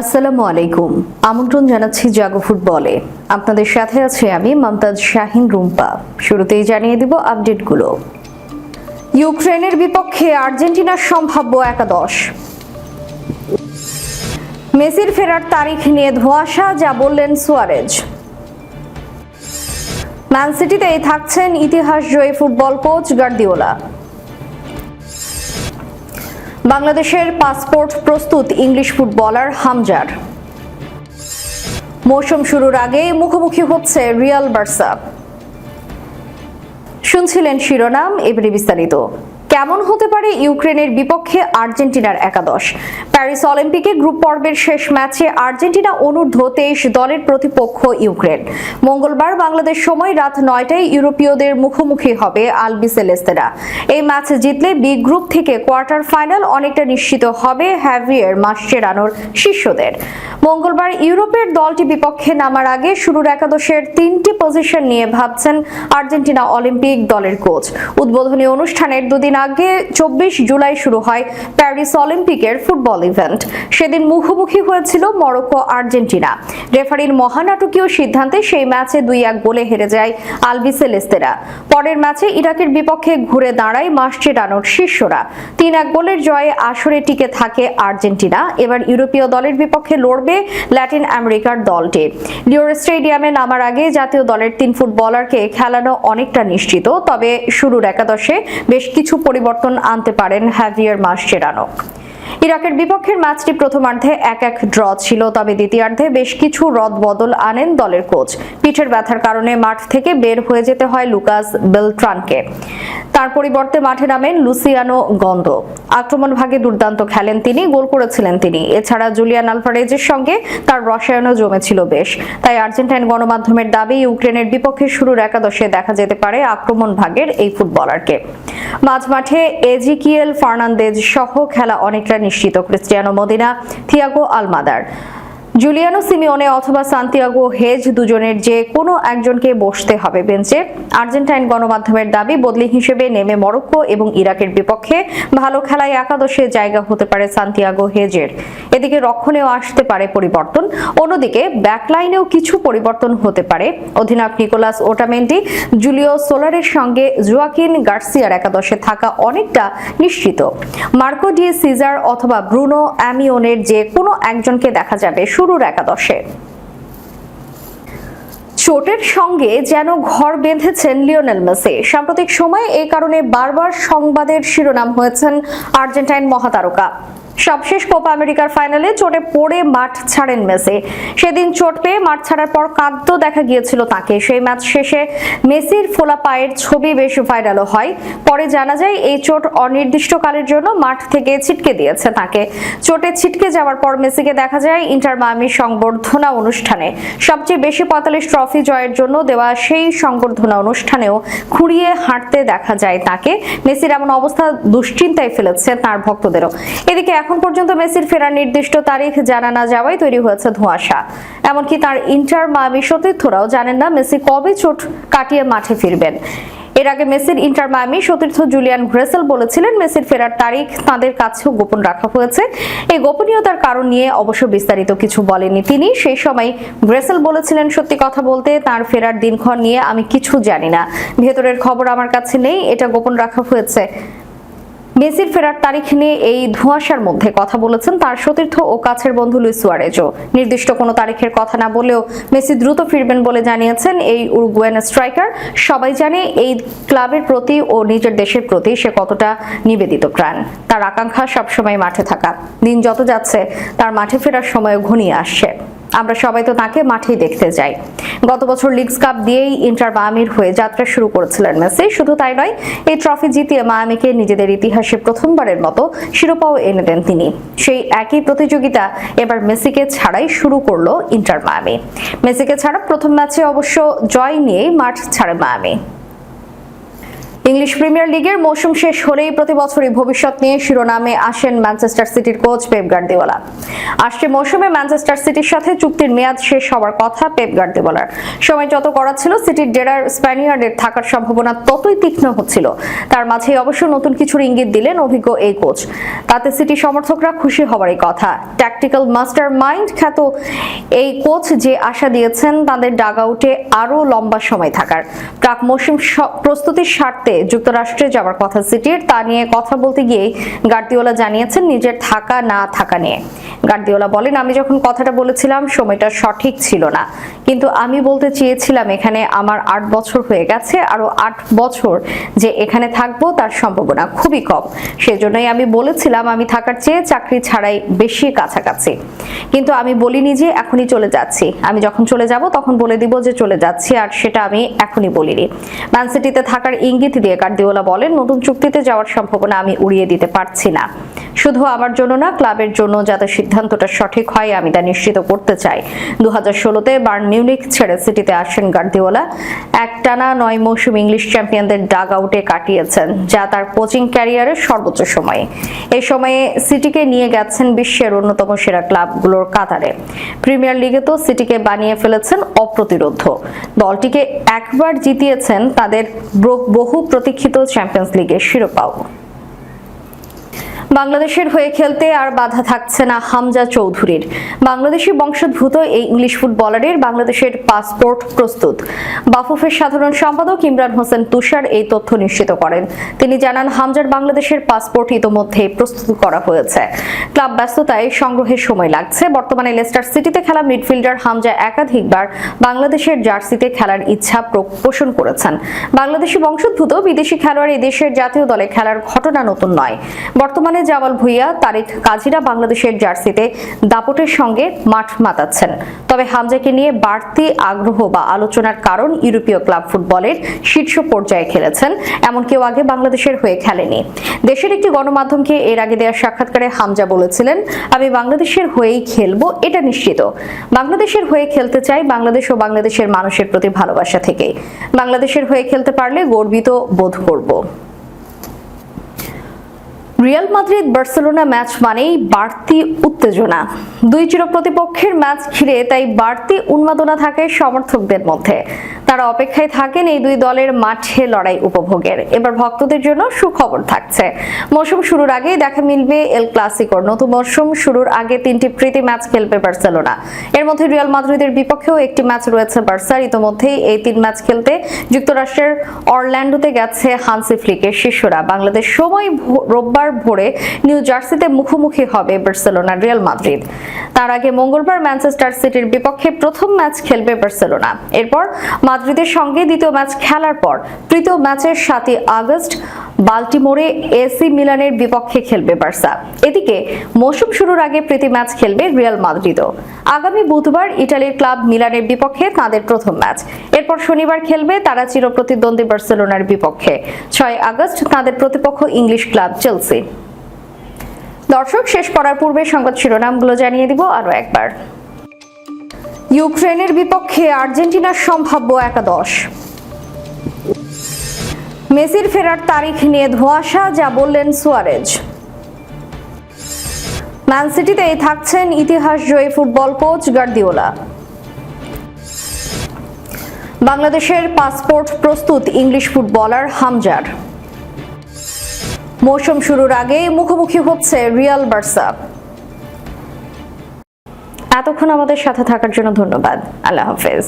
আসসালামু আলাইকুম। আমন্ত্রণ জানাচ্ছি জাগো ফুটবলে। আপনাদের সাথে আছে আমি মমতাজ শাহিন রুম্পা। শুরুতেই জানিয়ে দিব আপডেটগুলো। ইউক্রেনের বিপক্ষে আর্জেন্টিনার সম্ভাব্য একাদশ। মেসির ফেরার তারিখ নিয়ে ধোঁয়াশা, যা বললেন সুয়ারেজ। ম্যান সিটিতেই থাকছেন ইতিহাস জয়ী ফুটবল কোচ গার্দিওলা। বাংলাদেশের পাসপোর্ট প্রস্তুত ইংলিশ ফুটবলার হামজার। মৌসুম শুরুর আগে মুখোমুখি হচ্ছে রিয়াল বার্সা। শুনছিলেন শিরোনাম, এবারে বিস্তারিত। কেমন হতে পারে ইউক্রেনের বিপক্ষে আর্জেন্টিনার একাদশ? প্যারিস অলিম্পিকে গ্রুপ পর্বের শেষ ম্যাচে আর্জেন্টিনা অনূর্ধ্ব তেইশ দলের প্রতিপক্ষ ইউক্রেন। মঙ্গলবার বাংলাদেশ সময় রাত নয়টায় ইউরোপীয়দের মুখোমুখি হবে আলবি সেলেস্তেরা এই ম্যাচ জিতলে বি গ্রুপ থেকে কোয়ার্টার ফাইনাল অনেকটা নিশ্চিত হবে হ্যাভিয়ার মাসচেরানোর শিষ্যদের। মঙ্গলবার ইউরোপের দলটি বিপক্ষে নামার আগে শুরুর একাদশের তিনটি পজিশন নিয়ে ভাবছেন আর্জেন্টিনা অলিম্পিক দলের কোচ। উদ্বোধনী অনুষ্ঠানের দুদিন আগে চব্বিশ জুলাই শুরু হয় প্যারিস অলিম্পিকের ফুটবল ইভেন্ট। সেদিন মুখোমুখি হয়েছিল মরক্কো, আর্জেন্টিনা। রেফারির মহানাটকীয় সিদ্ধান্তে সেই ম্যাচে দুই এক গোলে হেরে যায় আলবি সেলেস্তেরা পরের ম্যাচে ইরাকের বিপক্ষে ঘুরে দাঁড়ায় মাসচেরানোর শিষ্যরা। তিন এক গোলের জয়ে আসরে টিকে থাকে আর্জেন্টিনা। এবার ইউরোপীয় দলের বিপক্ষে লড়বে ল্যাটিন আমেরিকার দলটি। লিওর স্টেডিয়ামে নামার আগে জাতীয় দলের তিন ফুটবলারকে খেলানো অনেকটা নিশ্চিত, তবে শুরুর একাদশে বেশ কিছু পরিবর্তন আনতে পারেন হ্যাভিয়ার মাসচেরানো ইরাকের বিপক্ষের ম্যাচটি প্রথমার্ধে এক এক ড্র ছিল, তবে দ্বিতীয়ার্ধে বেশ কিছু রদ বদল আনেন দলের কোচ। পিঠের ব্যথার কারণে মাঠ থেকে বের হয়ে যেতে হয় লুকাস বেলট্রানকে। তার পরিবর্তে মাঠে নামেন লুসিয়ানো গন্দ আক্রমণ ভাগে দুর্দান্ত খেলেন তিনি, গোল করেছিলেন তিনি। এছাড়া জুলিয়ান আলভারেজের সঙ্গে তার রসায়নও জমেছিল বেশ। তাই আর্জেন্টাইন গণমাধ্যমের দাবি, ইউক্রেনের বিপক্ষে শুরুর একাদশে দেখা যেতে পারে আক্রমণ ভাগের এই ফুটবলারকে। মাঝ মাঠে এজিকিয়েল ফার্নান্দেজ সহ খেলা অনেকটা নিশ্চিত Cristiano Medina Thiago আলমাদার। Giuliano, Simeone অথবা সান্তিয়াগো হেজ দুজনের যে কোনো একজনকে বসতে হবে বেঞ্চে। আর্জেন্টাইন গণমাধ্যমের দাবি, বদলি হিসেবে নেমে মরক্কো এবং ইরাকের বিপক্ষে ভালো খেলায় একাদশে জায়গা হতে পারে সান্তিয়াগো হেজের। এদিকে রক্ষণেও আসতে পারে পরিবর্তন। অন্যদিকে ব্যাকলাইনেও কিছু পরিবর্তন হতে পারে। অধিনায়ক নিকোলাস ওটামেন্টি জুলিও সোলারের সঙ্গে জুয়াকিন গার্সিয়ার একাদশে থাকা অনেকটা নিশ্চিত। মার্কো ডি সিজার অথবা ব্রুনো অ্যামিওনের যে কোনো একজনকে দেখা যাবে শুরুর একাদশে। চোটের সঙ্গে যেন ঘর বেঁধেছেন লিওনেল মেসি। সাম্প্রতিক সময়ে এই কারণে বারবার সংবাদের শিরোনাম হয়েছেন আর্জেন্টাইন মহাতারকা। সবশেষ কোপা আমেরিকার ফাইনালে চোটে পড়ে মাঠ ছাড়েন মেসি। সেদিন চোট পেয়ে মাঠ ছাড়ার পর কাঁদতে দেখা গিয়েছিল তাকে। সেই ম্যাচ শেষে মেসির ফোলা পায়ের ছবি বেশ ভাইরালও হয়। পরে জানা যায়, এই চোট অনির্দিষ্টকালের জন্য মাঠ থেকে ছিটকে দিয়েছে তাকে। চোটে ছিটকে যাওয়ার পর মেসিকে দেখা যায় ইন্টার মায়ামির সংবর্ধনা অনুষ্ঠানে। সবচেয়ে বেশি পঁয়তাল্লিশ ট্রফি জয়ের জন্য দেওয়া সেই সংবর্ধনা অনুষ্ঠানেও খুঁড়িয়ে হাঁটতে দেখা যায় তাকে। মেসির এমন অবস্থা দুশ্চিন্তায় ফেলেছে তার ভক্তদেরও। এদিকে এখন পর্যন্ত মেসির ফেরার নির্দিষ্ট তারিখ জানা না যাওয়ায় তৈরি হয়েছে ধোঁয়াশা। এমনকি তার ইন্টার মায়ামি সতীর্থরাও জানেন না মেসি কবে চোট কাটিয়ে মাঠে ফিরবেন। এর আগে মেসির ইন্টার মায়ামি সতীর্থ জুলিয়ান গ্রেসেল বলেছিলেন মেসির ফেরার তারিখ তাদের কাছেও গোপন রাখা হয়েছে। এই গোপনীয়তার কারণ নিয়ে অবশ্য বিস্তারিত কিছু বলেনি তিনি। সেই সময় গ্রেসেল বলেছিলেন সত্যি কথা বলতে তার ফেরার দিনক্ষণ নিয়ে আমি কিছু জানি না। ভেতরের খবর আমার কাছে নেই, এটা গোপন রাখা হয়েছে। মেসির ফেরার তারিখ নিয়ে এই ধোঁয়াশার মধ্যে কথা বলেছেন তার সতীর্থ ও কাছের বন্ধু লুইস সুয়ারেজও। নির্দিষ্ট কোনো তারিখের কথা না বলেও মেসি দ্রুত ফিরবেন বলে জানিয়েছেন এই উরুগুয়েন স্ট্রাইকার। সবাই জানে এই ক্লাবের প্রতি ও নিজের দেশের প্রতি সে কতটা নিবেদিত প্রাণ। তার আকাঙ্ক্ষা সবসময় মাঠে থাকা। দিন যত যাচ্ছে, তার মাঠে ফেরার সময় ঘনিয়ে আসছে। আমরা সবাই তো তাকে মাঠেই দেখতে যাই গত বছর লিগস কাপ দিয়েই ইন্টার মায়ামির হয়ে যাত্রা শুরু করেছিলেন মেসি। শুধু তাই নয়, এই ট্রফি জিতিয়ে মায়ামিকে নিজেদের ইতিহাসে প্রথমবারের মতো শিরোপাও এনে দেন তিনি। সেই একই প্রতিযোগিতা এবার মেসিকে ছাড়াই শুরু করল ইন্টার মায়ামি মেসিকে ছাড়া প্রথম ম্যাচে অবশ্য জয় নিয়েই মাঠ ছাড়ে মায়ামি। ইংলিশ প্রিমিয়ার লিগের মৌসুম শেষ হলেই প্রতি বছরই ভবিষ্যৎ নিয়ে শিরোনামে আসেন ম্যানচেস্টার সিটির কোচ পেপ গার্দিওলা আসছে মৌসুমে ম্যানচেস্টার সিটির সাথে চুক্তির মেয়াদ শেষ হওয়ার কথা পেপ গার্দিওলার সময় যত করা ছিল, সিটির ডেরার স্প্যানিয়ার্ডের থাকার সম্ভাবনা ততই তীক্ষ্ণ হচ্ছিল। তার মাঝেই অবশ্য নতুন কিছুর ইঙ্গিত দিলেন অভিজ্ঞ এই কোচ। তাতে সিটি সমর্থকরা খুশি হওয়ারই কথা। ট্যাকটিক্যাল মাস্টার মাইন্ড খ্যাত এই কোচ যে আশা দিয়েছেন, তাদের ডাগ আউটে আরও লম্বা সময় থাকার। প্রাক মৌসুম প্রস্তুতির স্বার্থে যুক্তরাষ্ট্রে যাওয়ার কথা সিটির, তা নিয়ে কথা বলতে গিয়ে গার্দিওলা জানিয়েছেন নিজের থাকা না থাকা নিয়ে। গার্দিওলা বলেন, আমি যখন কথাটা বলেছিলাম, সময়টা সঠিক ছিল না। কিন্তু আমি বলতে চেয়েছিলাম এখানে আমার আট বছর হয়ে গেছে আরও আট বছর যে এখানে থাকব তার সম্ভাবনা খুবই কম। সেজন্যই আমি বলেছিলাম আমি থাকার চেয়ে চাকরি ছাড়াই বেশি কাছাকাছি। কিন্তু আমি বলিনি যে এখনই চলে যাচ্ছি। আমি যখন চলে যাব তখন বলে দিব যে চলে যাচ্ছি, আর সেটা আমি এখনই বলিনি। ম্যান সিটিতে থাকার ইঙ্গিত দিয়ে গার্দিওলা বলেন, নতুন চুক্তিতে যাওয়ার সম্ভাবনা আমি উড়িয়ে দিতে পারছি না। শুধু আমার জন্য না, ক্লাবের জন্য যাতে সিদ্ধান্তটা সঠিক হয় আমি তা নিশ্চিত করতে চাই। দু হাজার ষোলোতে বার্ন মিউনিক ছেড়ে সিটিতে আসেন গার্দিওলা। একটানা নয় মৌসুম ইংলিশ চ্যাম্পিয়নদের ডাগ আউটে কাটিয়েছেন, যা তার কোচিং ক্যারিয়ারের সর্বোচ্চ সময়ে। এই সময়ে সিটিকে নিয়ে গেছেন বিশ্বের অন্যতম সেরা ক্লাবগুলোর কাতারে। প্রিমিয়ার লিগে তো সিটিকে বানিয়ে ফেলেছেন অপ্রতিরোধ। দলটিকে একবার জিতিয়েছেন তাদের বহু প্রতীক্ষিত চ্যাম্পিয়ন্স লিগের শিরোপাও। বাংলাদেশের হয়ে খেলতে আর বাধা থাকছে না হামজা চৌধুরীর। বাংলাদেশি বংশোদ্ভূত এই ইংলিশ ফুটবলারের বাংলাদেশের পাসপোর্ট প্রস্তুত। বাফুফের সাধারণ সম্পাদক ইমরান হোসেন তুষার এই তথ্য নিশ্চিত করেন। তিনি জানান, হামজার বাংলাদেশের পাসপোর্ট ইতোমধ্যে প্রস্তুত করা হয়েছে। ক্লাব ব্যস্ততায় সংগ্রহের সময় লাগছে। বর্তমানে লেস্টার সিটিতে খেলা মিডফিল্ডার হামজা একাধিকবার বাংলাদেশের জার্সিতে খেলার ইচ্ছা পোষণ করেছেন। বাংলাদেশি বংশোদ্ভূত বিদেশি খেলোয়াড় এই দেশের জাতীয় দলে খেলার ঘটনা নতুন নয়। বর্তমানে জামাল ভুইয়া, তারিক কাজীরা বাংলাদেশের জার্সিতে দাপটের সঙ্গে মাঠ মাতাচ্ছেন। তবে হামজাকে নিয়ে বাড়তি আগ্রহ বা আলোচনার কারণ ইউরোপীয় ক্লাব ফুটবলের শীর্ষ পর্যায়ে খেলেছেন, এমন কেউ আগে বাংলাদেশের হয়ে খেলেনি। দেশের একটি গণমাধ্যমকে এর আগে দেওয়া সাক্ষাৎকারে হামজা বলেছিলেন, আমি বাংলাদেশের হয়েই খেলব, এটা নিশ্চিত। বাংলাদেশের হয়ে খেলতে চাই বাংলাদেশ ও বাংলাদেশের মানুষের প্রতি ভালোবাসা থেকে। বাংলাদেশের হয়ে খেলতে পারলে গর্বিত বোধ করব। রিয়াল মাদ্রিদ বার্সেলোনা ম্যাচ মানেই বাড়তি উত্তেজনা। দুই চিরপ্রতিপক্ষের ম্যাচ ঘিরে তাই বাড়তি উন্মাদনা থাকে সমর্থকদের মধ্যে। তারা অপেক্ষায় থাকেন এই দুই দলের মাঠে লড়াই উপভোগের। এবার ভক্তদের জন্য সুখবর থাকছে। মৌসুম শুরুর আগেই দেখা মিলবে এল ক্লাসিকোর। নতুন মৌসুম শুরুর আগে তিনটি প্রীতি ম্যাচ খেলবে বার্সেলোনা। এর মধ্যে রিয়াল মাদ্রিদের বিপক্ষেও একটি ম্যাচ রয়েছে বার্সার। ইতোমধ্যেই এই তিন ম্যাচ খেলতে যুক্তরাষ্ট্রের অরল্যান্ডোতে গেছে হানসি ফ্লিকের শিষ্যরা। বাংলাদেশ সময় ভো- রোববার ভোরে নিউ জার্সিতে মুখোমুখি হবে বার্সেলোনা রিয়াল মাদ্রিদ। তার আগে মঙ্গলবার ম্যানচেস্টার সিটির বিপক্ষে প্রথম ম্যাচ খেলবে বার্সেলোনা। এরপর মাদ্রিদের সঙ্গে দ্বিতীয় ম্যাচ খেলার পর তৃতীয় ম্যাচের সাতই আগস্ট বাল্টিমোরে এসি মিলানের বিপক্ষে খেলবে বার্সা। এদিকে, মৌসুম শুরুর আগে প্রীতি ম্যাচ খেলবে রিয়াল মাদ্রিদও। আগামী বুধবার ইটালির ক্লাব মিলানের বিপক্ষে তাদের প্রথম ম্যাচ। এরপর শনিবার খেলবে তারা চিরপ্রতিদ্বন্দ্বী বার্সেলোনার বিপক্ষে। ছয় আগস্ট তাদের প্রতিপক্ষ ইংলিশ ক্লাব চেলসি। দর্শক, শেষ করার পূর্বে সংবাদ শিরোনামগুলো জানিয়ে দিব আরও একবার। ইউক্রেনের বিপক্ষে আর্জেন্টিনার সম্ভাব্য একাদশ। মেসির ফেরার তারিখ নিয়ে ধোঁয়াশা, যা বললেন সুয়ারেজ। ম্যান সিটিতেই থাকছেন ইতিহাস জয়ী ফুটবল কোচ গার্দিওলা। বাংলাদেশের পাসপোর্ট প্রস্তুত ইংলিশ ফুটবলার হামজার। মৌসুম শুরুর আগেই মুখোমুখি হচ্ছে রিয়াল বার্সা। এতক্ষণ আমাদের সাথে থাকার জন্য ধন্যবাদ। আল্লাহ হাফেজ।